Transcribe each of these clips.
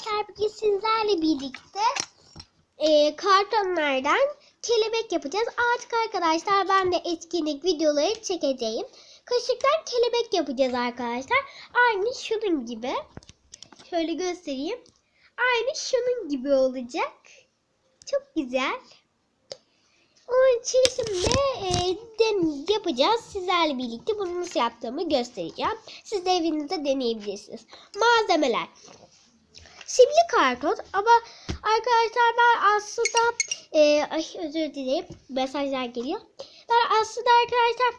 arkadaşlar bugün sizlerle birlikte e, kartonlardan kelebek yapacağız. Artık arkadaşlar ben de etkinlik videoları çekeceğim. Kaşıktan kelebek yapacağız arkadaşlar. Aynı şunun gibi. Şöyle göstereyim. Aynı şunun gibi olacak. Çok güzel. Onun için şimdi e, den- yapacağız. Sizlerle birlikte bunu nasıl yaptığımı göstereceğim. Siz de evinizde deneyebilirsiniz. Malzemeler. Simli karton ama arkadaşlar ben aslında e, ay özür dilerim mesajlar geliyor. Ben aslında arkadaşlar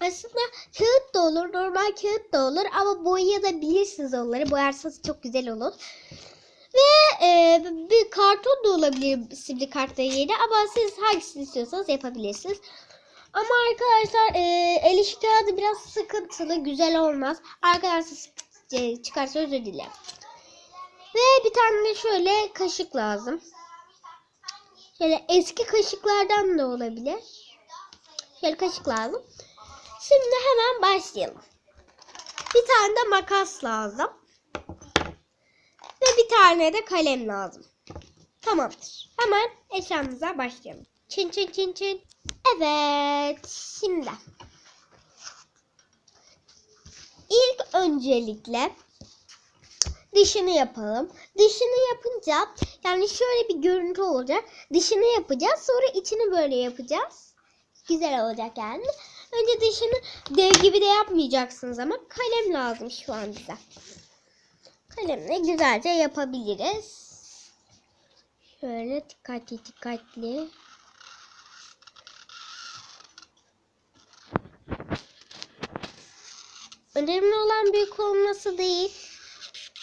aslında kağıt da olur normal kağıt da olur ama boyayabilirsiniz onları boyarsanız çok güzel olur. Ve e, bir karton da olabilir simli kartla yerine ama siz hangisini istiyorsanız yapabilirsiniz. Ama arkadaşlar e, el işi kağıdı biraz sıkıntılı güzel olmaz. Arkadaşlar çıkarsa özür dilerim. Ve bir tane de şöyle kaşık lazım. Şöyle eski kaşıklardan da olabilir. Şöyle kaşık lazım. Şimdi hemen başlayalım. Bir tane de makas lazım. Ve bir tane de kalem lazım. Tamamdır. Hemen eşyamıza başlayalım. Çin çin çin çin. Evet. Şimdi. İlk öncelikle dışını yapalım. Dışını yapınca yani şöyle bir görüntü olacak. Dışını yapacağız. Sonra içini böyle yapacağız. Güzel olacak yani. Önce dışını dev gibi de yapmayacaksınız ama kalem lazım şu an bize. Kalemle güzelce yapabiliriz. Şöyle dikkatli dikkatli. Önemli olan büyük olması değil.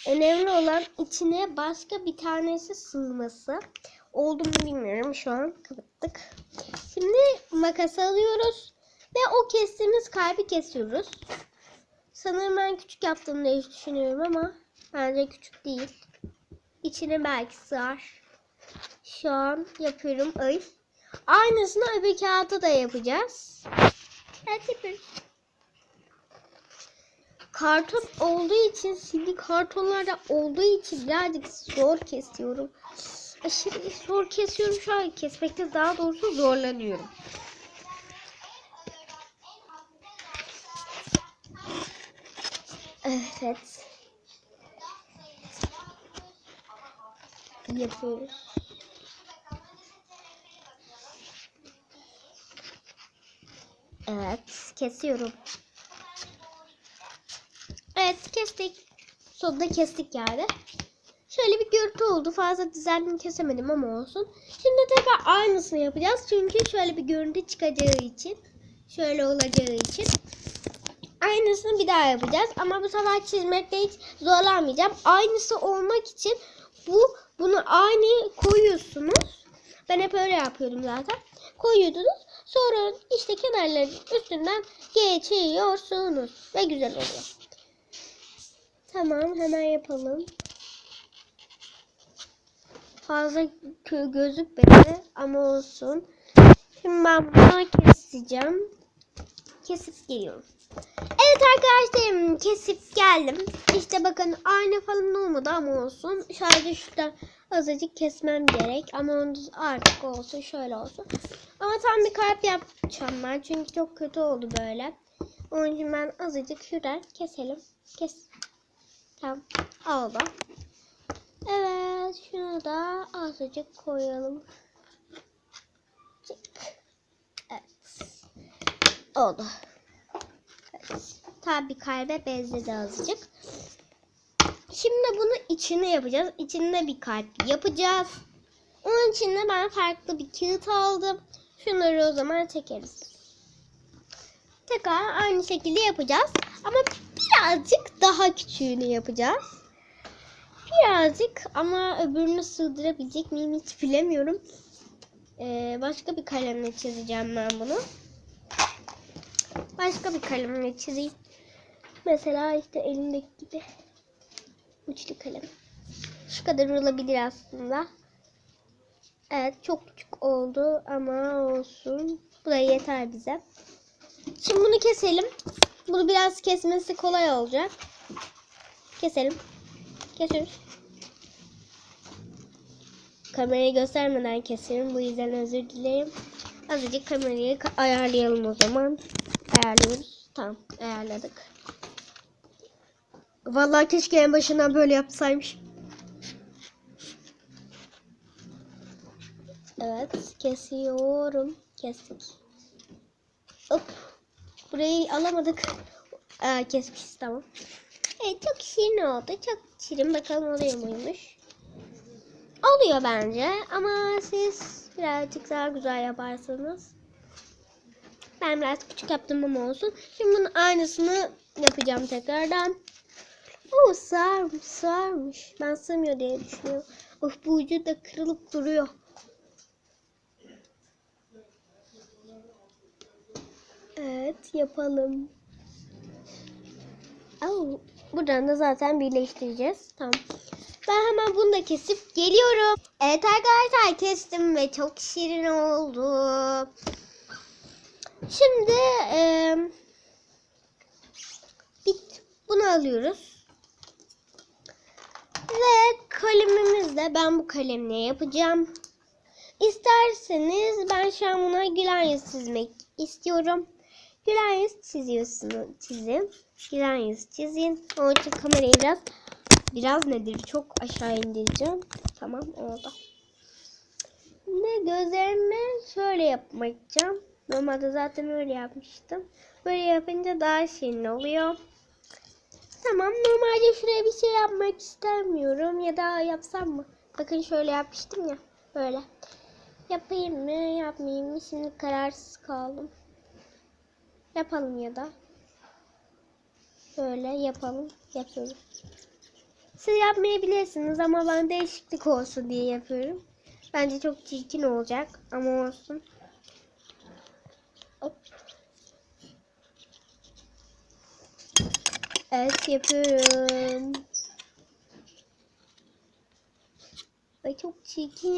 Önemli olan içine başka bir tanesi sığması. Oldu mu bilmiyorum. Şu an kapattık. Şimdi makas alıyoruz. Ve o kestiğimiz kalbi kesiyoruz. Sanırım ben küçük yaptım diye düşünüyorum ama bence küçük değil. İçine belki sığar. Şu an yapıyorum. Ay. Aynısını öbür kağıtta da yapacağız. Evet yapıyoruz karton olduğu için silgi kartonlarda olduğu için birazcık zor kesiyorum. Aşırı zor kesiyorum şu an kesmekte daha doğrusu zorlanıyorum. Evet. Yapıyoruz. Evet, kesiyorum. Kestik. Sonunda kestik yani. Şöyle bir görüntü oldu. Fazla düzenli kesemedim ama olsun. Şimdi tekrar aynısını yapacağız. Çünkü şöyle bir görüntü çıkacağı için. Şöyle olacağı için. Aynısını bir daha yapacağız. Ama bu sefer çizmekte hiç zorlanmayacağım. Aynısı olmak için bu bunu aynı koyuyorsunuz. Ben hep öyle yapıyordum zaten. Koyuyordunuz. Sonra işte kenarların üstünden geçiyorsunuz. Ve güzel oluyor. Tamam hemen yapalım. Fazla gözükmedi ama olsun. Şimdi ben bunu keseceğim. Kesip geliyorum. Evet arkadaşlarım kesip geldim. İşte bakın aynı falan olmadı ama olsun. Sadece şuradan azıcık kesmem gerek. Ama onu artık olsun şöyle olsun. Ama tam bir kalp yapacağım ben. Çünkü çok kötü oldu böyle. Onun için ben azıcık şuradan keselim. Kes. Tamam. Oldu. Evet. Şunu da azıcık koyalım. Çık. Evet. Oldu. Evet. Tabi kalbe benzedi azıcık. Şimdi bunu içine yapacağız. İçinde bir kalp yapacağız. Onun için de ben farklı bir kağıt aldım. Şunları o zaman çekeriz. Tekrar aynı şekilde yapacağız. Ama birazcık daha küçüğünü yapacağız. Birazcık ama öbürünü sığdırabilecek miyim hiç bilemiyorum. Ee, başka bir kalemle çizeceğim ben bunu. Başka bir kalemle çizeyim. Mesela işte elimdeki gibi. Uçlu kalem. Şu kadar olabilir aslında. Evet çok küçük oldu ama olsun. Bu da yeter bize. Şimdi bunu keselim. Bunu biraz kesmesi kolay olacak. Keselim. Kesiyoruz. Kamerayı göstermeden keserim. Bu yüzden özür dilerim. Azıcık kamerayı ka- ayarlayalım o zaman. Ayarlıyoruz. Tamam ayarladık. Vallahi keşke en başından böyle yapsaymış. Evet kesiyorum. Kestik. Hop. Burayı alamadık. Aa, kesmişiz tamam. Evet çok şirin oldu. Çok şirin. Bakalım oluyor muymuş. Oluyor bence ama siz birazcık daha güzel yaparsanız. Ben biraz küçük yaptım ama olsun. Şimdi bunun aynısını yapacağım tekrardan. Oo sığarmış sığarmış. Ben sığmıyor diye düşünüyorum. Of bu ucu da kırılıp duruyor. Evet yapalım. Oo, buradan da zaten birleştireceğiz. Tamam. Ben hemen bunu da kesip geliyorum. Evet arkadaşlar kestim ve çok şirin oldu. Şimdi eee bit bunu alıyoruz. Ve kalemimizle ben bu kalemle yapacağım. İsterseniz ben şu an buna gülen yüz çizmek istiyorum. Gülen yüz çiziyorsunuz. Çizin. Gülen yüz çizin. Onun için kamerayı biraz biraz nedir? Çok aşağı indireceğim. Tamam oldu. Şimdi gözlerimi şöyle yapmayacağım. Normalde zaten öyle yapmıştım. Böyle yapınca daha şirin oluyor. Tamam normalde şuraya bir şey yapmak istemiyorum. Ya da yapsam mı? Bakın şöyle yapmıştım ya. Böyle. Yapayım mı yapmayayım mı? Şimdi kararsız kaldım. Yapalım ya da. Böyle yapalım. Yapıyorum. Siz yapmayabilirsiniz ama ben değişiklik olsun diye yapıyorum. Bence çok çirkin olacak ama olsun. Hop. Evet yapıyorum. Ay çok çirkin